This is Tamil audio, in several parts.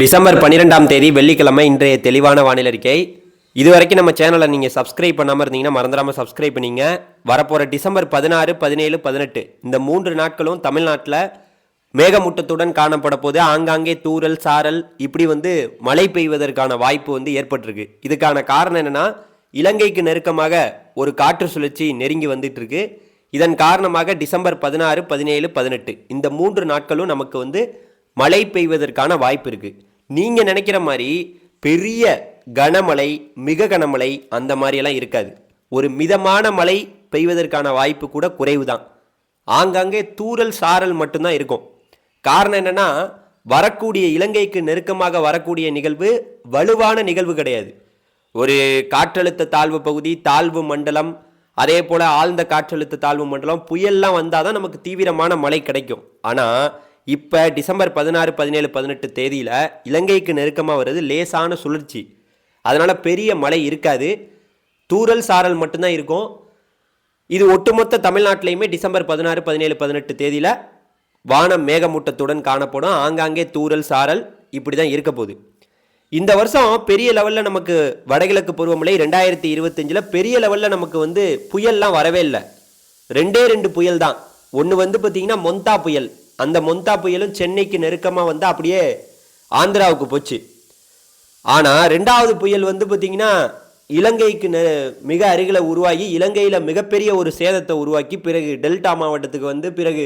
டிசம்பர் பன்னிரெண்டாம் தேதி வெள்ளிக்கிழமை இன்றைய தெளிவான வானிலை அறிக்கை. இது வரைக்கும் நம்ம சேனலை நீங்கள் சப்ஸ்கிரைப் பண்ணாமல் இருந்தீங்கன்னா மறந்துடாமல் சப்ஸ்கிரைப் பண்ணீங்க. வரப்போகிற டிசம்பர் பதினாறு பதினேழு பதினெட்டு இந்த மூன்று நாட்களும் தமிழ்நாட்டில் மேகமூட்டத்துடன் காணப்பட போது ஆங்காங்கே தூறல் சாரல் இப்படி வந்து மழை பெய்வதற்கான வாய்ப்பு வந்து ஏற்பட்டிருக்கு. இதுக்கான காரணம் என்னென்னா இலங்கைக்கு நெருக்கமாக ஒரு காற்று சுழற்சி நெருங்கி வந்துட்டு இருக்கு இதன் காரணமாக டிசம்பர் பதினாறு பதினேழு பதினெட்டு இந்த மூன்று நாட்களும் நமக்கு வந்து மழை பெய்வதற்கான வாய்ப்பு இருக்குது நீங்கள் நினைக்கிற மாதிரி பெரிய கனமழை மிக கனமழை அந்த மாதிரியெல்லாம் இருக்காது. ஒரு மிதமான மழை பெய்வதற்கான வாய்ப்பு கூட குறைவு தான் ஆங்காங்கே தூறல் சாரல் மட்டும்தான் இருக்கும். காரணம் என்னன்னா வரக்கூடிய இலங்கைக்கு நெருக்கமாக வரக்கூடிய நிகழ்வு வலுவான நிகழ்வு கிடையாது. ஒரு காற்றழுத்த தாழ்வு பகுதி தாழ்வு மண்டலம் அதே போல் ஆழ்ந்த காற்றழுத்த தாழ்வு மண்டலம் புயல்லாம் வந்தால் தான் நமக்கு தீவிரமான மழை கிடைக்கும். ஆனால் இப்போ டிசம்பர் பதினாறு பதினேழு பதினெட்டு தேதியில் இலங்கைக்கு நெருக்கமாக வருது லேசான சுழற்சி. அதனால் பெரிய மழை இருக்காது. தூரல் சாரல் மட்டும்தான் இருக்கும். இது ஒட்டுமொத்த தமிழ்நாட்டிலையுமே டிசம்பர் பதினாறு பதினேழு பதினெட்டு தேதியில் வானம் மேகமூட்டத்துடன் காணப்படும். ஆங்காங்கே தூரல் சாரல் இப்படி தான் இருக்க போகுது. இந்த வருஷம் பெரிய லெவலில் நமக்கு வடகிழக்கு பருவமழை ரெண்டாயிரத்தி இருபத்தஞ்சில் பெரிய லெவலில் நமக்கு வந்து புயல்லாம் வரவே இல்லை. ரெண்டே ரெண்டு புயல் தான் ஒன்று வந்து பார்த்திங்கன்னா மொந்தா புயல். அந்த மொந்தா புயலும் சென்னைக்கு நெருக்கமாக வந்து அப்படியே ஆந்திராவுக்கு போச்சு. ஆனால் ரெண்டாவது புயல் வந்து பார்த்திங்கன்னா இலங்கைக்கு நெ- மிக அருகில் உருவாகி இலங்கையில் மிகப்பெரிய ஒரு சேதத்தை உருவாக்கி பிறகு டெல்டா மாவட்டத்துக்கு வந்து பிறகு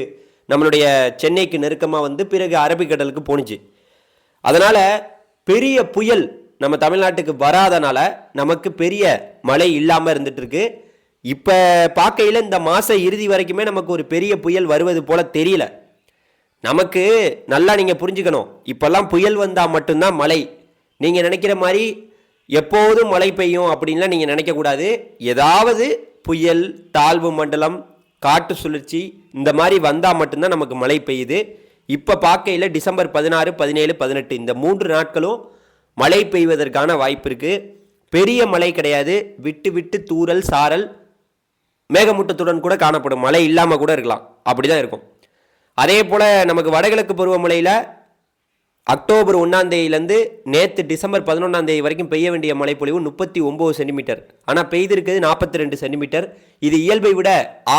நம்மளுடைய சென்னைக்கு நெருக்கமாக வந்து பிறகு அரபிக்கடலுக்கு போணுச்சு. அதனால் பெரிய புயல் நம்ம தமிழ்நாட்டுக்கு வராதனால நமக்கு பெரிய மழை இல்லாமல் இருந்துகிட்ருக்கு இப்போ பார்க்கையில் இந்த மாத இறுதி வரைக்குமே நமக்கு ஒரு பெரிய புயல் வருவது போல் தெரியல. நமக்கு நல்லா நீங்கள் புரிஞ்சுக்கணும். இப்போல்லாம் புயல் வந்தால் மட்டும்தான் மழை. நீங்கள் நினைக்கிற மாதிரி எப்போதும் மழை பெய்யும் அப்படின்லாம் நீங்கள் நினைக்கக்கூடாது. ஏதாவது புயல் தாழ்வு மண்டலம் காட்டு சுழற்சி இந்த மாதிரி வந்தால் மட்டும்தான் நமக்கு மழை பெய்யுது. இப்போ பார்க்கையில் டிசம்பர் பதினாறு பதினேழு பதினெட்டு இந்த மூன்று நாட்களும் மழை பெய்வதற்கான வாய்ப்பு இருக்குது பெரிய மழை கிடையாது. விட்டு விட்டு தூறல் சாரல் மேகமூட்டத்துடன் கூட காணப்படும். மழை இல்லாமல் கூட இருக்கலாம். அப்படி தான் இருக்கும். அதே போல் நமக்கு வடகிழக்கு பருவமழையில் அக்டோபர் ஒன்றாம் தேதியிலேருந்து நேற்று டிசம்பர் பதினொன்றாம் தேதி வரைக்கும் பெய்ய வேண்டிய மழைப்பொழிவு முப்பத்தி ஒம்பது சென்டிமீட்டர். ஆனால் பெய்திருக்கிறது நாற்பத்தி ரெண்டு சென்டிமீட்டர். இது இயல்பை விட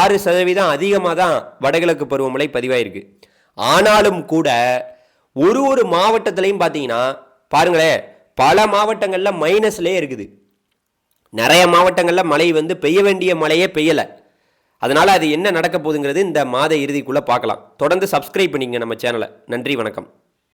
ஆறு சதவீதம் அதிகமாக தான் வடகிழக்கு பருவமழை பதிவாயிருக்கு. ஆனாலும் கூட ஒரு ஒரு மாவட்டத்திலையும் பார்த்தீங்கன்னா பாருங்களேன் பல மாவட்டங்களில் மைனஸ்லேயே இருக்குது. நிறைய மாவட்டங்களில் மழை வந்து பெய்ய வேண்டிய மழையே பெய்யலை. அதனால் அது என்ன நடக்க போகுதுங்கிறது இந்த மாத இறுதிக்குள்ளே பார்க்கலாம். தொடர்ந்து சப்ஸ்கிரைப் பண்ணிங்க நம்ம சேனலை நன்றி வணக்கம்.